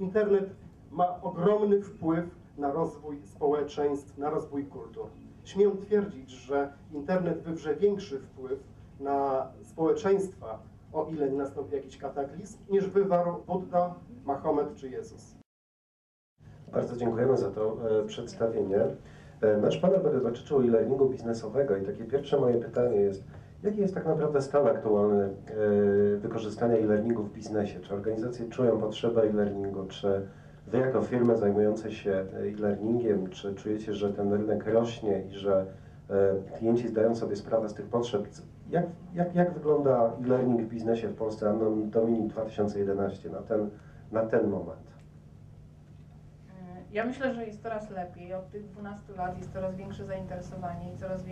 internet ma ogromny wpływ na rozwój społeczeństw, na rozwój kultur. Śmiem twierdzić, że internet wywrze większy wpływ na społeczeństwa, o ile nie nastąpi jakiś kataklizm, niż wywarł Buddha, Mahomet czy Jezus. Bardzo dziękujemy za to e, przedstawienie. E, Nasz panel będzie dotyczył e-learningu biznesowego i takie pierwsze moje pytanie jest, jaki jest tak naprawdę stan aktualny e, wykorzystania e-learningu w biznesie? Czy organizacje czują potrzebę e-learningu? Czy Wy jako firmy zajmujące się e-learningiem, czy czujecie, że ten rynek rośnie i że e, klienci zdają sobie sprawę z tych potrzeb? Jak, jak, jak wygląda e-learning w biznesie w Polsce anno Domini 2011 na ten, na ten moment? Ja myślę, że jest coraz lepiej. Od tych 12 lat jest coraz większe zainteresowanie i coraz, y,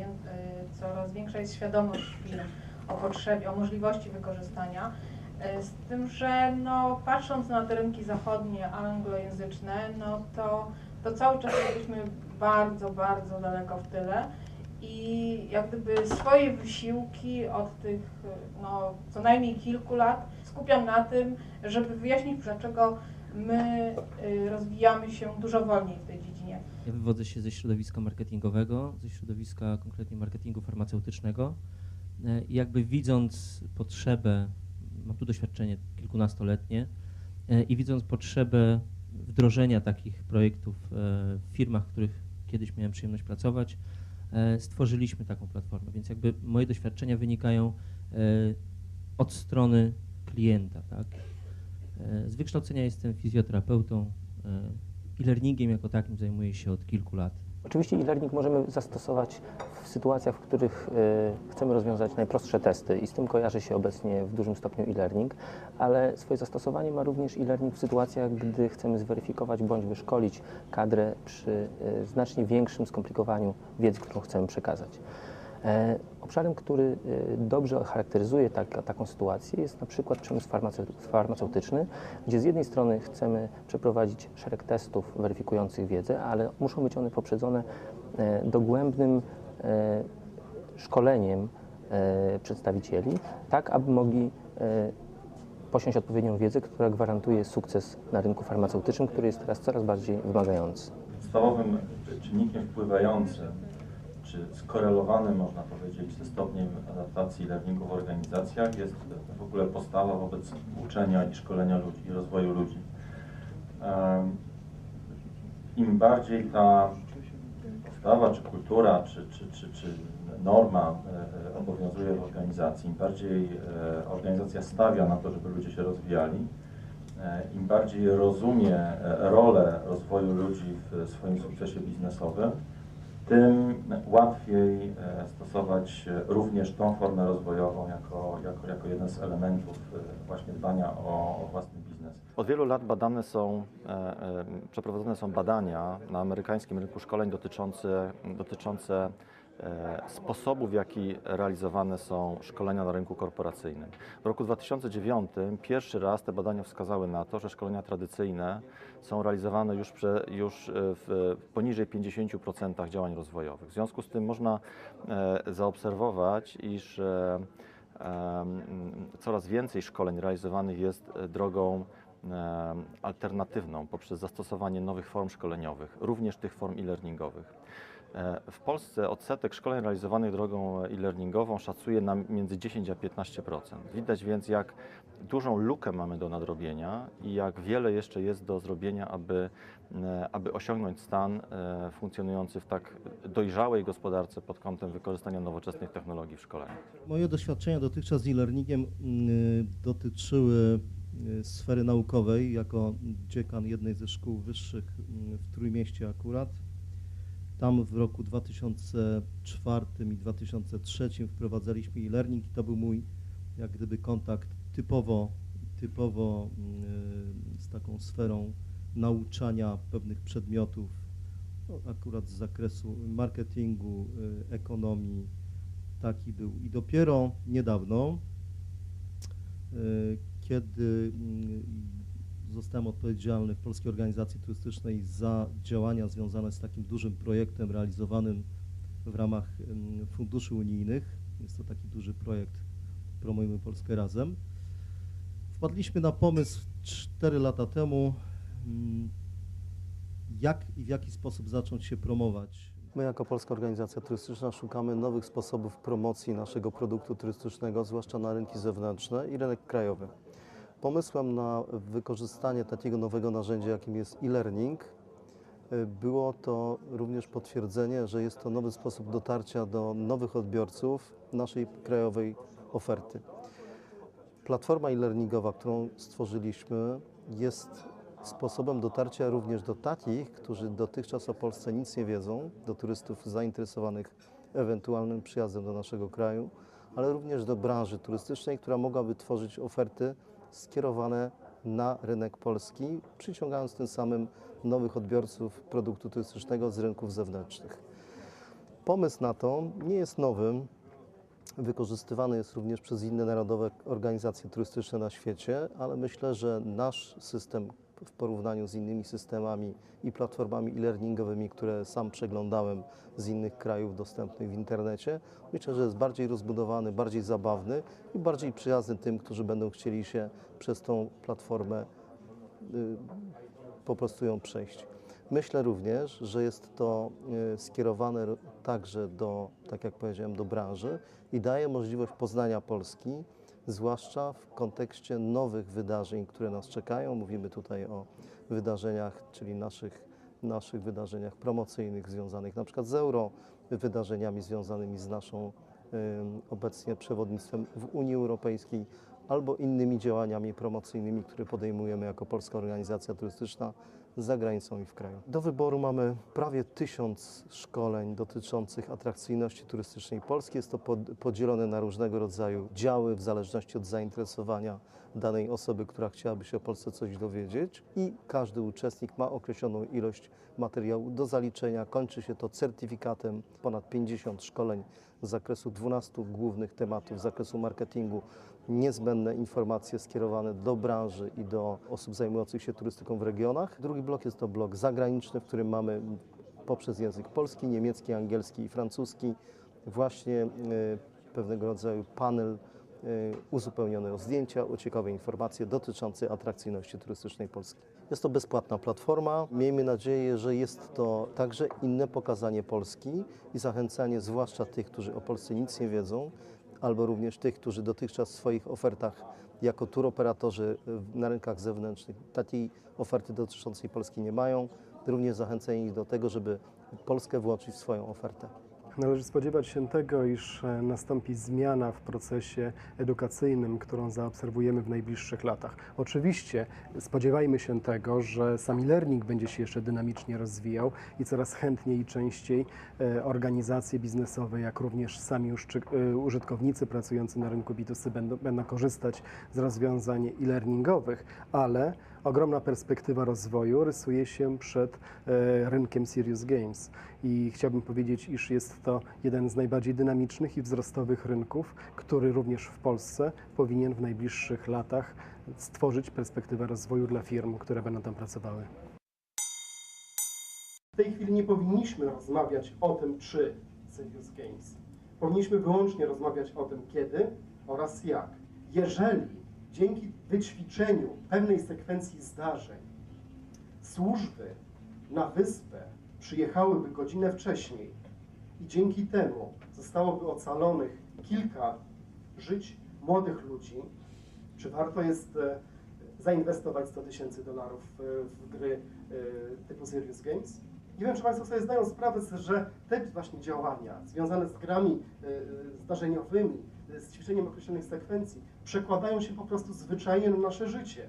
coraz większa jest świadomość firm o potrzebie, o możliwości wykorzystania. Y, Z tym, że no, patrząc na te rynki zachodnie, anglojęzyczne, no to, to cały czas jesteśmy bardzo, bardzo daleko w tyle. I jak gdyby swoje wysiłki od tych no, co najmniej kilku lat skupiam na tym, żeby wyjaśnić, dlaczego my y, rozwijamy się dużo wolniej w tej dziedzinie. Ja wywodzę się ze środowiska marketingowego, ze środowiska konkretnie marketingu farmaceutycznego E, i jakby widząc potrzebę, mam tu doświadczenie kilkunastoletnie e, i widząc potrzebę wdrożenia takich projektów w firmach, w których kiedyś miałem przyjemność pracować, stworzyliśmy taką platformę, więc jakby moje doświadczenia wynikają od strony klienta, tak? Z wykształcenia jestem fizjoterapeutą, e, e-learningiem jako takim zajmuję się od kilku lat. Oczywiście e-learning możemy zastosować w sytuacjach, w których e, chcemy rozwiązać najprostsze testy i z tym kojarzy się obecnie w dużym stopniu e-learning, ale swoje zastosowanie ma również e-learning w sytuacjach, gdy chcemy zweryfikować bądź wyszkolić kadrę przy e, znacznie większym skomplikowaniu wiedzy, którą chcemy przekazać. E, Obszarem, który e, dobrze charakteryzuje tak, taką sytuację jest na przykład przemysł farmace- farmaceutyczny, gdzie z jednej strony chcemy przeprowadzić szereg testów weryfikujących wiedzę, ale muszą być one poprzedzone e, dogłębnym szkoleniem przedstawicieli, tak aby mogli posiąść odpowiednią wiedzę, która gwarantuje sukces na rynku farmaceutycznym, który jest teraz coraz bardziej wymagający. Podstawowym czynnikiem wpływającym, czy skorelowanym, można powiedzieć, ze stopniem adaptacji learningu w organizacjach jest w ogóle postawa wobec uczenia i szkolenia ludzi, i rozwoju ludzi. Im bardziej ta postawa, czy kultura, czy, czy, czy, czy norma e, e, obowiązuje w organizacji, im bardziej e, organizacja stawia na to, żeby ludzie się rozwijali, im bardziej rozumie rolę rozwoju ludzi w swoim sukcesie biznesowym, tym łatwiej e, stosować e, również tą formę rozwojową jako, jako, jako jeden z elementów e, właśnie dbania o, o własny biznes. Od wielu lat badane są, przeprowadzone są badania na amerykańskim rynku szkoleń dotyczące, dotyczące e, sposobu, w jaki realizowane są szkolenia na rynku korporacyjnym. W roku 2009 pierwszy raz te badania wskazały na to, że szkolenia tradycyjne są realizowane już, prze, już e, w poniżej 50% działań rozwojowych. W związku z tym można e, zaobserwować, iż coraz więcej szkoleń realizowanych jest drogą alternatywną poprzez zastosowanie nowych form szkoleniowych, również tych form e-learningowych. E, W Polsce odsetek szkoleń realizowanych drogą e-learningową szacuje na między 10 a 15%. Widać więc, jak dużą lukę mamy do nadrobienia i jak wiele jeszcze jest do zrobienia, aby, e, aby osiągnąć stan e, funkcjonujący w tak dojrzałej gospodarce pod kątem wykorzystania nowoczesnych technologii w szkoleniu. Moje doświadczenia dotychczas z e-learningiem y, dotyczyły y, sfery naukowej jako dziekan jednej ze szkół wyższych y, w Trójmieście akurat. Tam w roku 2004 i 2003 wprowadzaliśmy e-learning i to był mój jak gdyby kontakt typowo, typowo y, z taką sferą nauczania pewnych przedmiotów, no, akurat z zakresu marketingu, y, ekonomii, taki był. I dopiero niedawno, y, kiedy mm, zostałem odpowiedzialny w Polskiej Organizacji Turystycznej za działania związane z takim dużym projektem realizowanym w ramach funduszy unijnych. Jest to taki duży projekt Promujmy Polskę Razem. Wpadliśmy na pomysł 4 lata temu mm, jak i w jaki sposób zacząć się promować? My jako Polska Organizacja Turystyczna szukamy nowych sposobów promocji naszego produktu turystycznego, zwłaszcza na rynki zewnętrzne i rynek krajowy. Pomysłem na wykorzystanie takiego nowego narzędzia, jakim jest e-learning, y, było to również potwierdzenie, że jest to nowy sposób dotarcia do nowych odbiorców naszej krajowej oferty. Platforma e-learningowa, którą stworzyliśmy, jest sposobem dotarcia również do takich, którzy dotychczas o Polsce nic nie wiedzą, do turystów zainteresowanych ewentualnym przyjazdem do naszego kraju, ale również do branży turystycznej, która mogłaby tworzyć oferty skierowane na rynek polski, przyciągając tym samym nowych odbiorców produktu turystycznego z rynków zewnętrznych. Pomysł na to nie jest nowym, wykorzystywany jest również przez inne narodowe organizacje turystyczne na świecie, ale myślę, że nasz system w porównaniu z innymi systemami i platformami e-learningowymi, które sam przeglądałem z innych krajów dostępnych w internecie, myślę, że jest bardziej rozbudowany, bardziej zabawny i bardziej przyjazny tym, którzy będą chcieli się przez tą platformę y, po prostu ją przejść. Myślę również, że jest to y, skierowane także do, tak jak powiedziałem, do branży i daje możliwość poznania Polski, zwłaszcza w kontekście nowych wydarzeń, które nas czekają. Mówimy tutaj o wydarzeniach, czyli naszych, naszych wydarzeniach promocyjnych związanych na przykład z euro, wydarzeniami związanymi z naszą obecnie przewodnictwem w Unii Europejskiej albo innymi działaniami promocyjnymi, które podejmujemy jako Polska Organizacja Turystyczna za granicą i w kraju. Do wyboru mamy prawie tysiąc szkoleń dotyczących atrakcyjności turystycznej Polski. Jest to pod, podzielone na różnego rodzaju działy w zależności od zainteresowania danej osoby, która chciałaby się o Polsce coś dowiedzieć i każdy uczestnik ma określoną ilość materiału do zaliczenia. Kończy się to certyfikatem ponad 50 szkoleń z zakresu 12 głównych tematów z zakresu marketingu, niezbędne informacje skierowane do branży i do osób zajmujących się turystyką w regionach. Drugi blok jest to blok zagraniczny, w którym mamy poprzez język polski, niemiecki, angielski i francuski właśnie e, pewnego rodzaju panel e, uzupełniony o zdjęcia, o ciekawe informacje dotyczące atrakcyjności turystycznej Polski. Jest to bezpłatna platforma. Miejmy nadzieję, że jest to także inne pokazanie Polski i zachęcanie zwłaszcza tych, którzy o Polsce nic nie wiedzą, albo również tych, którzy dotychczas w swoich ofertach jako turoperatorzy y, na rynkach zewnętrznych takiej oferty dotyczącej Polski nie mają. Również zachęcenie ich do tego, żeby Polskę włączyć w swoją ofertę. Należy spodziewać się tego, iż e, nastąpi zmiana w procesie edukacyjnym, którą zaobserwujemy w najbliższych latach. Oczywiście spodziewajmy się tego, że sam e-learning będzie się jeszcze dynamicznie rozwijał i coraz chętniej i częściej e, organizacje biznesowe, jak również sami e, użytkownicy pracujący na rynku B2C będą, będą korzystać z rozwiązań e-learningowych, ale ogromna perspektywa rozwoju rysuje się przed e, rynkiem Serious Games i chciałbym powiedzieć, iż jest to jeden z najbardziej dynamicznych i wzrostowych rynków, który również w Polsce powinien w najbliższych latach stworzyć perspektywę rozwoju dla firm, które będą tam pracowały. W tej chwili nie powinniśmy rozmawiać o tym, czy Serious Games. Powinniśmy wyłącznie rozmawiać o tym, kiedy oraz jak. Jeżeli dzięki wyćwiczeniu pewnej sekwencji zdarzeń służby na wyspę przyjechałyby godzinę wcześniej i dzięki temu zostałoby ocalonych kilka żyć młodych ludzi, czy warto jest e, zainwestować 100 tysięcy dolarów e, w gry e, typu Serious Games? Nie wiem, czy Państwo sobie zdają sprawę, że te właśnie działania związane z grami zdarzeniowymi, z ćwiczeniem określonych sekwencji, przekładają się po prostu zwyczajnie na nasze życie.